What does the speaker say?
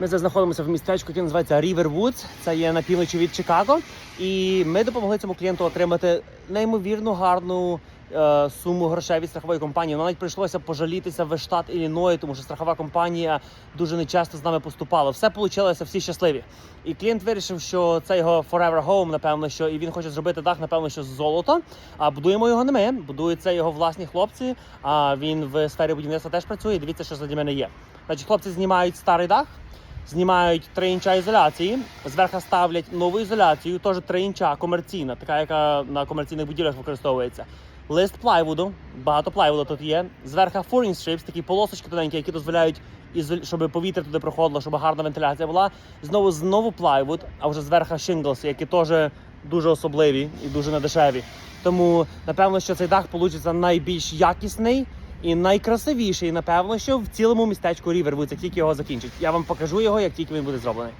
Ми зараз знаходимося в містечку, яке називається River Woods. Це є на півночі від Чикаго. І ми допомогли цьому клієнту отримати неймовірно гарну е, суму грошей від страхової компанії. Нам навіть прийшлося пожалітися в штат Ілліной, тому що страхова компанія дуже нечасто з нами поступала. Все вийшло, всі щасливі. І клієнт вирішив, що це його forever home, напевно, що і він хоче зробити дах, напевно, що з золота. А будуємо його не ми, будують це його власні хлопці. А він в сфері будівництва теж працює. Дивіться, що заді мене є. Значить, хлопці знімають старий дах. Знімають 3 інча ізоляції, зверху ставлять нову ізоляцію, теж 3 інча комерційна, така, яка на комерційних будівлях використовується. Лист плайвуду, багато плайвуду тут є. Зверху foreign strips, такі полосочки тоненькі, які дозволяють, щоб повітря туди проходило, щоб гарна вентиляція була. Знову знову плайвуд, а вже зверху shingles, які теж дуже особливі і дуже недешеві. Тому напевно, що цей дах вийде найбільш якісний і найкрасивіший, напевно, що в цілому містечку Рівервуд, як тільки його закінчить. Я вам покажу його, як тільки він буде зроблений.